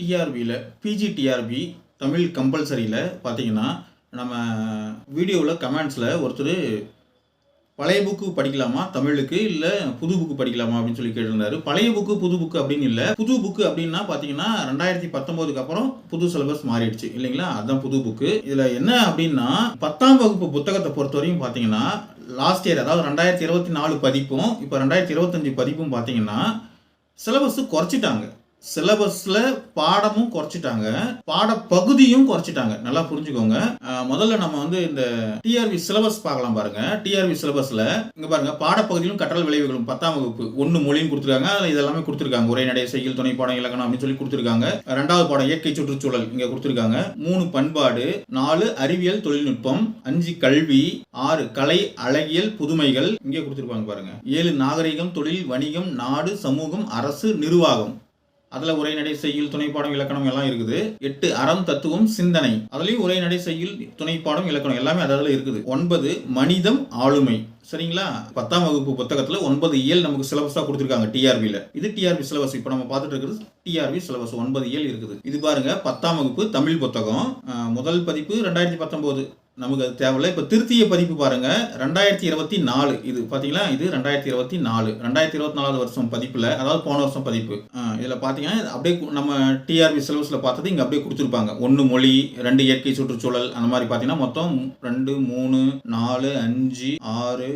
டிஆர்பியில் PG TRB Tamil கம்பல்சரியில் பார்த்தீங்கன்னா நம்ம வீடியோவில் கமெண்ட்ஸில் ஒருத்தர் பழைய புக்கு படிக்கலாமா தமிழுக்கு இல்லை புது புக்கு படிக்கலாமா அப்படின்னு சொல்லி கேட்டிருந்தாரு. பழைய புக்கு புது புக்கு அப்படின்னு இல்லை. புது புக்கு அப்படின்னா பார்த்தீங்கன்னா ரெண்டாயிரத்தி பத்தொம்போதுக்கு அப்புறம் புது சிலபஸ் மாறிடுச்சு. இல்லைங்களா? அதுதான் புது புக்கு. இதில் என்ன அப்படின்னா பத்தாம் வகுப்பு புத்தகத்தை பொறுத்த வரையும் பார்த்தீங்கன்னா லாஸ்ட் இயர் அதாவது ரெண்டாயிரத்தி இருபத்தி நாலு பதிப்பும் இப்போ ரெண்டாயிரத்தி இருபத்தஞ்சு பதிப்பும் பார்த்தீங்கன்னா சிலபஸ் குறைச்சிட்டாங்க. சிலபஸ்ல பாடமும் குறைச்சிட்டாங்க. பாட பகுதியும் குறைச்சிட்டாங்க. நல்லா புரிஞ்சுக்கோங்க. முதல்ல நம்ம வந்து இந்த டிஆர்பி சிலபஸ் பார்க்கலாம் பாருங்க. டிஆர்பி சிலபஸில் இங்க பாருங்க பாடப்பகுதியிலும் கற்றல் விளைவுகளும் பத்தாம் வகுப்பு ஒன்று மொழியும் கொடுத்துருக்காங்க. அதில் இதெல்லாமே கொடுத்துருக்காங்க. ஒரே நடை செய்யுள் துணை பாடம் இலக்கணம் அப்படின்னு சொல்லி கொடுத்துருக்காங்க. ரெண்டாவது பாடம் இயற்கை சுற்றுச்சூழல் இங்க கொடுத்துருக்காங்க. மூணு பண்பாடு நாலு அறிவியல் தொழில்நுட்பம் அஞ்சு கல்வி ஆறு கலை அழகியல் புதுமைகள் இங்கே கொடுத்துருப்பாங்க பாருங்க. ஏழு நாகரிகம் தொழில் வணிகம் நாடு சமூகம் அரசு நிர்வாகம். அதில் உரைநடை செய்யுள் துணைப்பாடம் இலக்கணம் எல்லாம் இருக்குது. எட்டு அறம் தத்துவம் சிந்தனை. அதுலேயும் உரைநடை செய்யுள் துணைப்பாடம் இலக்கணம் எல்லாமே அதில் இருக்குது. ஒன்பது மனிதம் ஆளுமை. சரிங்களா? பத்தாம் வகுப்பு புத்தகத்தில் ஒன்பது இயல் நமக்கு சிலபஸாக கொடுத்துருக்காங்க டிஆர்பியில் இது டிஆர்பி சிலபஸ் இப்போ நம்ம பார்த்துட்டு இருக்கிறது டிஆர்பி சிலபஸ் ஒன்பது இயல் இருக்குது. இது பாருங்க பத்தாம் வகுப்பு தமிழ் புத்தகம். முதல் பதிப்பு ரெண்டாயிரத்தி பத்தொம்போது நமக்கு அது தேவையில்ல. இப்போ திருத்திய பதிப்பு பாருங்கள் ரெண்டாயிரத்தி இருபத்தி நாலு. இது பார்த்தீங்களா இது ரெண்டாயிரத்தி இருபத்தி நாலு. ரெண்டாயிரத்தி இருபத்தி நாலாவது வருஷம் பதிப்பில் அதாவது போன வருஷம் பதிப்பு. இதில் பார்த்தீங்கன்னா அப்படியே நம்ம டிஆர்பி சிலபஸில் பார்த்தது இங்கே அப்படியே கொடுத்துருப்பாங்க. ஒன்று மொழி ரெண்டு இயற்கை சுற்றுச்சூழல் அந்த மாதிரி பார்த்தீங்கன்னா மொத்தம் ரெண்டு மூணு நாலு அஞ்சு ஆறு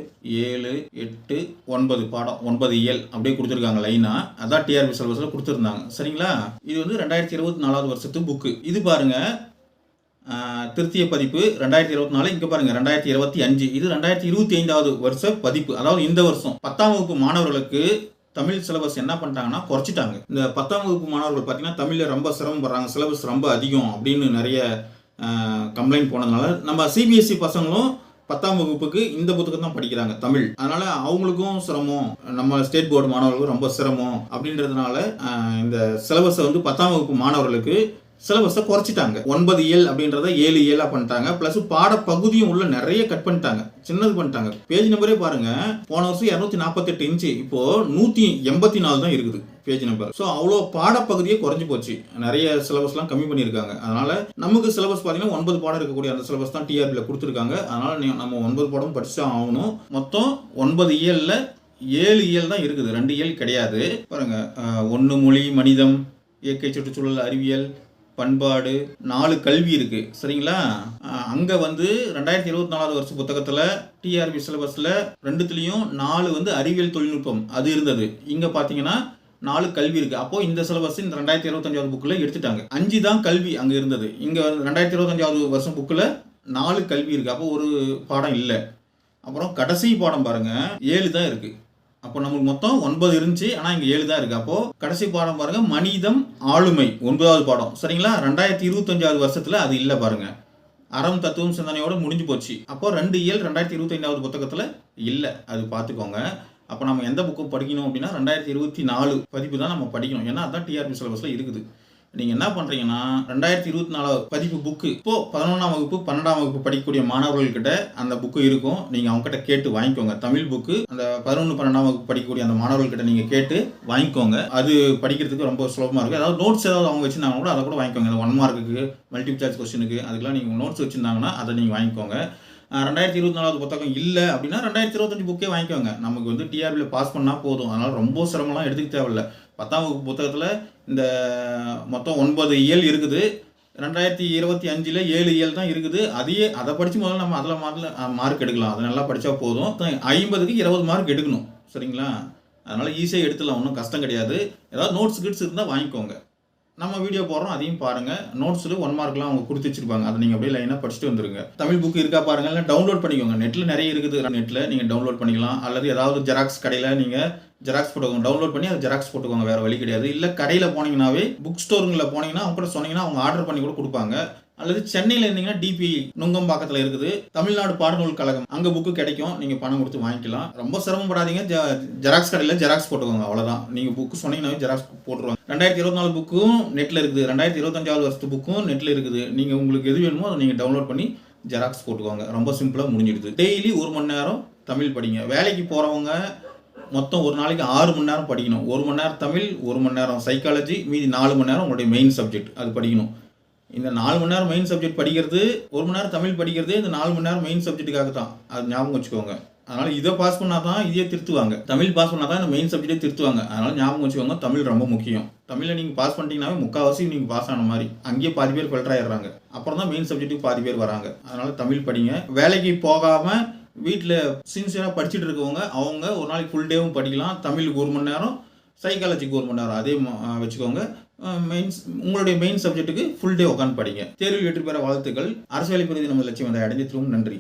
ஏழு எட்டு ஒன்பது பாடம் ஒன்பது இயல் அப்படியே கொடுத்துருக்காங்க லைனாக அதான் டிஆர்பி சிலபஸில் கொடுத்துருந்தாங்க. சரிங்களா? இது வந்து ரெண்டாயிரத்தி இருபத்தி நாலாவது வருஷத்து புக்கு இது பாருங்கள் திருத்திய பதிப்பு ரெண்டாயிரத்தி இருபத்தி நாலு. இங்கே பாருங்க ரெண்டாயிரத்தி இருபத்தி அஞ்சு. இது ரெண்டாயிரத்தி இருபத்தி ஐந்தாவது வருஷ பதிப்பு. அதாவது இந்த வருஷம் பத்தாம் வகுப்பு மாணவர்களுக்கு தமிழ் சிலபஸ் என்ன பண்ணிட்டாங்கன்னா குறைச்சிட்டாங்க. இந்த பத்தாம் வகுப்பு மாணவர்கள் பார்த்தீங்கன்னா தமிழில் ரொம்ப சிரமப்படுறாங்க சிலபஸ் ரொம்ப அதிகம் அப்படின்னு நிறைய கம்ப்ளைண்ட் போனதுனால நம்ம சிபிஎஸ்சி பசங்களும் பத்தாம் வகுப்புக்கு இந்த புத்தகம் தான் படிக்கிறாங்க தமிழ். அதனால அவங்களுக்கும் சிரமம் நம்ம ஸ்டேட் போர்டு மாணவர்களுக்கும் ரொம்ப சிரமம் அப்படின்றதுனால இந்த சிலபஸை வந்து பத்தாம் வகுப்பு மாணவர்களுக்கு சிலபஸை குறைச்சிட்டாங்க. ஒன்பது இயல் அப்படின்றத ஏழு இயலாக பண்ணிட்டாங்க. ப்ளஸ் பாட பகுதியும் உள்ள நிறைய கட் பண்ணிட்டாங்க. சின்னது பண்ணிட்டாங்க. பேஜ் நம்பரே பாருங்க. போன வருஷம் இரநூத்தி நாற்பத்தெட்டு இன்ச்சு இப்போ நூற்றி எண்பத்தி நாலு தான் இருக்குது பேஜ் நம்பர் ஸோ அவ்வளோ பாடப்பகுதியே குறைஞ்சி போச்சு. நிறைய சிலபஸ்லாம் கம்மி பண்ணியிருக்காங்க. அதனால நமக்கு சிலபஸ் பார்த்தீங்கன்னா ஒன்பது பாடம் இருக்கக்கூடிய அந்த சிலபஸ் தான் டிஆர்பியில் கொடுத்துருக்காங்க. அதனால நம்ம ஒன்பது பாடம் படிச்சு ஆகணும். மொத்தம் ஒன்பது இயலில் ஏழு இயல் தான் இருக்குது. ரெண்டு இயல் கிடையாது. பாருங்க ஒன்று மொழி மனிதம் இயற்கை சுற்றுச்சூழல் அறிவியல் பண்பாடு நாலு கல்வி இருக்கு. சரிங்களா? அங்கே அங்க வந்து ரெண்டாயிரத்தி இருபத்தி நாலாவது வருஷ புத்தகத்துல டிஆர்பி சிலபஸ்ல ரெண்டுத்துலயும் நாலு வந்து அறிவியல் தொழில்நுட்பம் அது இருந்தது. இங்க பாத்தீங்கன்னா நாலு கல்வி இருக்கு. அப்போ இந்த சிலபஸ் இந்த ரெண்டாயிரத்தி இருபத்தஞ்சாவது புக்கில் எடுத்துட்டாங்க. அஞ்சு தான் கல்வி அங்கே இருந்தது. இங்கே ரெண்டாயிரத்தி இருபத்தஞ்சாவது வருஷம் புக்கில் நாலு கல்வி இருக்கு. அப்போ ஒரு பாடம் இல்லை. அப்புறம் கடைசி பாடம் பாருங்க ஏழு தான் இருக்கு. அப்போ நமக்கு மொத்தம் ஒன்பது இருந்துச்சு ஆனால் இங்கே ஏழு தான் இருக்கு. அப்போ கடைசி பாடம் பாருங்க மனிதம் ஆளுமை ஒன்பதாவது பாடம். சரிங்களா? ரெண்டாயிரத்தி இருபத்தஞ்சாவது வருஷத்தில் அது இல்லை பாருங்க. அறம் தத்துவம் சிந்தனையோட முடிஞ்சு போச்சு. அப்போ ரெண்டு இயல் ரெண்டாயிரத்தி இருபத்தைந்தாவது புத்தகத்தில் இல்லை. அது பார்த்துக்கோங்க அப்போ நம்ம எந்த புக்கு படிக்கணும் அப்படின்னா ரெண்டாயிரத்தி இருபத்தி நாலு பதிப்பு தான் நம்ம படிக்கணும். ஏன்னா அதான் டிஆர்பி சிலபஸில் இருக்குது. நீங்கள் என்ன பண்ணுறீங்கன்னா ரெண்டாயிரத்தி இருபத்தி நாலாவது பதிப்பு புக்கு இப்போ பதினொன்றாம் வகுப்பு பன்னெண்டாம் வகுப்பு படிக்கக்கூடிய மாணவர்கள்கிட்ட அந்த புக்கு இருக்கும். நீங்கள் அவங்ககிட்ட கேட்டு வாங்கிக்கோங்க. தமிழ் புக்கு அந்த பதினொன்று பன்னெண்டாம் வகுப்பு படிக்கக்கூடிய அந்த மாணவர்கள்கிட்ட நீங்கள் கேட்டு வாங்கிக்கோங்க. அது படிக்கிறதுக்கு ரொம்ப சுலபமாக இருக்கும். அதாவது நோட்ஸ் ஏதாவது அவங்க வச்சிருந்தாங்க கூட அதை கூட வாங்கிக்கோங்க. இந்த ஒன் மார்க்குக்கு மல்டிபிள் சாய்ஸ் கொஸ்டினுக்கு அதுக்கெல்லாம் நீங்கள் நோட்ஸ் வச்சிருந்தாங்கன்னா அதை நீங்கள் வாங்கிக்கோங்க. ரெண்டாயிரத்தி இருபத்தி நாலாவது புத்தகம் இல்லை அப்படின்னா ரெண்டாயிரத்தி இருபத்தஞ்சு புக்கே வாங்கிக்கோங்க. நமக்கு வந்து டிஆர்பியில் பாஸ் பண்ணால் போதும். அதனால் ரொம்ப சிரமம்லாம் எடுத்துக்க தேவையில்ல. பத்தாம் வகுப்பு புத்தகத்தில் இந்த மொத்தம் ஒன்பது இயல் இருக்குது. ரெண்டாயிரத்தி இருபத்தி அஞ்சில் ஏழு இயல் தான் இருக்குது. அதையே அதை படித்து முதல்ல நம்ம அதில் முதல்ல மார்க் எடுக்கலாம். அதை நல்லா படித்தா போதும். ஐம்பதுக்கு இருபது மார்க் எடுக்கணும். சரிங்களா? அதனால் ஈஸியாக எடுத்துடலாம். ஒன்றும் கஷ்டம் கிடையாது. ஏதாவது நோட்ஸ் கிட்ஸ் இருந்தால் வாங்கிக்கோங்க. நம்ம வீடியோ போடுறோம். அதையும் பாருங்கள் நோட்ஸில் ஒன் மார்க்லாம் அவங்க கொடுத்து வச்சிருப்பாங்க. அதை நீங்கள் அப்படியே லைனாக படிச்சுட்டு வந்துருங்க. தமிழ் புக் இருக்கா பாருங்கள் இல்லை டவுன்லோட் பண்ணிக்கோங்க. நெட்டில் நிறைய இருக்குது. நெட்டில் நீங்கள் டவுன்லோட் பண்ணிக்கலாம். அல்லது ஏதாவது ஜெராக்ஸ் கடையில் நீங்கள் ஜெராக்ஸ் போட்டுக்கோங்க டவுன்லோட் பண்ணி அதை ஜெராக்ஸ் போட்டுக்கோங்க வேறு வழி கிடையாது. இல்லை கடையில் போனீங்கன்னாவே புக் ஸ்டோருங்களில் போனீங்கன்னா அவங்க கூட சொன்னீங்கன்னா அவங்க ஆர்டர் பண்ணி கூட கொடுப்பாங்க. அல்லது சென்னையில் இருந்தீங்கன்னா டிபி நுங்கம்பாக்கத்தில் இருக்குது. தமிழ்நாடு பாடநூல் கழகம். அங்கே புக்கு கிடைக்கும். நீங்கள் பணம் கொடுத்து வாங்கிக்கலாம். ரொம்ப சிரமப்படாதீங்க. ஜ- ஜெராக்ஸ் கடையில் ஜெராக்ஸ் போட்டுக்கோங்க. அவ்வளோதான் நீங்கள் புக்கு சொன்னீங்கன்னாவே ஜெராக்ஸ் போட்டுருவாங்க. ரெண்டாயிரத்தி இருபத்தி நாலு புக்கும் நெட்டில் இருக்குது. ரெண்டாயிரத்தி இருபத்தஞ்சாவது வருஷத்து புக்கும் நெட்டில் இருக்குது. நீங்கள் உங்களுக்கு எது வேணுமோ அதை நீங்கள் டவுன்லோட் பண்ணி ஜெராக்ஸ் போட்டுக்கோங்க. ரொம்ப சிம்பிளாக முடிஞ்சிடுது. டெய்லி ஒரு மணி நேரம் தமிழ் படிங்க. வேலைக்கு போகிறவங்க மொத்தம் ஒரு நாளைக்கு ஆறு மணி நேரம் படிக்கணும். ஒரு மணி நேரம் தமிழ் ஒரு மணி நேரம் சைக்காலஜி மீதி நாலு மணி நேரம் உங்களுடைய மெயின் சப்ஜெக்ட் அது படிக்கணும். இந்த நாலு மணி நேரம் மெயின் சப்ஜெக்ட் படிக்கிறது ஒரு மணி நேரம் தமிழ் படிக்கிறது இந்த நாலு மணி நேரம் மெயின் சப்ஜெக்ட்டுக்காக தான் அது ஞாபகம் வச்சுக்கோங்க. அதனால் இதை பாஸ் பண்ணால் தான் இதையே திருத்துவாங்க. தமிழ் பாஸ் பண்ணால் தான் இந்த மெயின் சப்ஜெக்டே திருத்துவாங்க. அதனால் ஞாபகம் வச்சுக்கோங்க தமிழ் ரொம்ப முக்கியம். தமிழில் நீங்கள் பாஸ் பண்ணிட்டீங்கன்னாவே முக்கால்வாசி நீங்கள் பாஸ் ஆன மாதிரி. அங்கேயே பாதி பேர் ஃபில்டர் ஆயிடுறாங்க. அப்புறம் தான் மெயின் சப்ஜெக்ட்டுக்கு பாதி பேர் வராங்க. அதனால் தமிழ் படிங்க. வேலைக்கு போகாமல் வீட்டில் சின்சியராக படிச்சுட்டு இருக்கவங்க அவங்க ஒரு நாளைக்கு ஃபுல் டேவும் படிக்கலாம். தமிழுக்கு ஒரு மணி நேரம் சைக்காலஜிக்கு ஒரு மணி நேரம். அதே வச்சுக்கோங்க. மெயின்ஸ் உங்களுடைய மெயின் சப்ஜெக்ட்டுக்கு ஃபுல் டே உட்காந்து படிங்க. தேர்வில் வெற்றி பெற வாழ்த்துக்கள். அரசு வேலை நம்ம லட்சியம் அதை அடைஞ்சு திரும்ப நன்றி.